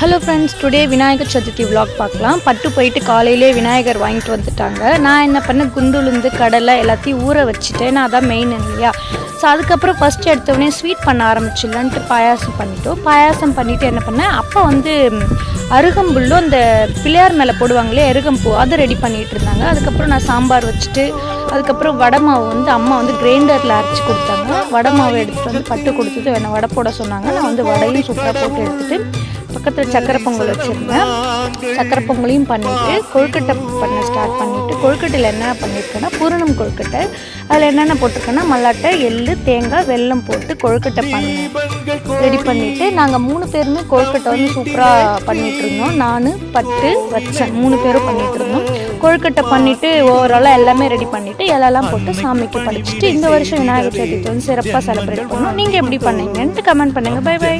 Hello friends today Vinayagar Chaturthi vlog பார்க்கலாம். பட்டு போயிட்டு காலையிலே விநாயகர் வாங்கிட்டு வந்துட்டாங்க. நான் என்ன பண்ணேன்? குண்டுலுந்து கடலை எல்லாத்தையும் ஊற வச்சுட்டேன். நான் அதான் மெயின் இல்லையா ஸோ அதுக்கப்புறம் ஃபஸ்ட்டு எடுத்தவொடனே ஸ்வீட் பண்ண ஆரம்பிச்சிடலான்ட்டு பாயாசம் பண்ணிட்டோம். பாயாசம் பண்ணிவிட்டு என்ன பண்ணேன்? அப்போ வந்து அருகம்புல்லும் அந்த பிள்ளையார் மேலே போடுவாங்களே அருகம்பூ அதை ரெடி பண்ணிகிட்டு இருந்தாங்க. அதுக்கப்புறம் நான் சாம்பார் வச்சுட்டு அதுக்கப்புறம் வடை மாவு வந்து அம்மா வந்து கிரைண்டரில் அரைச்சி கொடுத்தாங்க. வடை மாவு எடுத்துகிட்டு வந்து பட்டு கொடுத்துட்டு என்னை வடை போட சொன்னாங்க. நான் வந்து வடையும் சூப்பராக போட்டு எடுத்துகிட்டு பக்கத்தில் சக்கரை பொங்கல் வச்சுருந்தேன். சக்கரை பொங்கலையும் பண்ணிவிட்டு கொழுக்கட்டை பண்ண ஸ்டார்ட் பண்ணிவிட்டு கொழுக்கட்டையில் என்ன பண்ணியிருக்கேன்னா பூரணம் கொழுக்கட்டை. அதில் என்னென்ன போட்டிருக்கேன்னா மல்லாட்டை எள்ளு தேங்காய் வெல்லம் போட்டு கொழுக்கட்டை பண்ணி ரெடி பண்ணிவிட்டு நாங்கள் மூணு பேருமே கொழுக்கட்டை வந்து சூப்பராக பண்ணிகிட்டு இருந்தோம். நான் பட்டு வச்சேன் மூணு பேரும் பண்ணிகிட்டு இருந்தோம். கொழுக்கட்டை பண்ணிவிட்டு ஓவராலாக எல்லாமே ரெடி பண்ணிவிட்டு இலெல்லாம் போட்டு சாமிக்கு படிச்சுட்டு இந்த வருஷம் விநாயகர் சதுர்த்தி வந்து சிறப்பாக செலிப்ரேட் பண்ணோம் நீங்கள் எப்படி பண்ணீங்கன்ட்டு கமெண்ட் பண்ணுங்கள் பை பை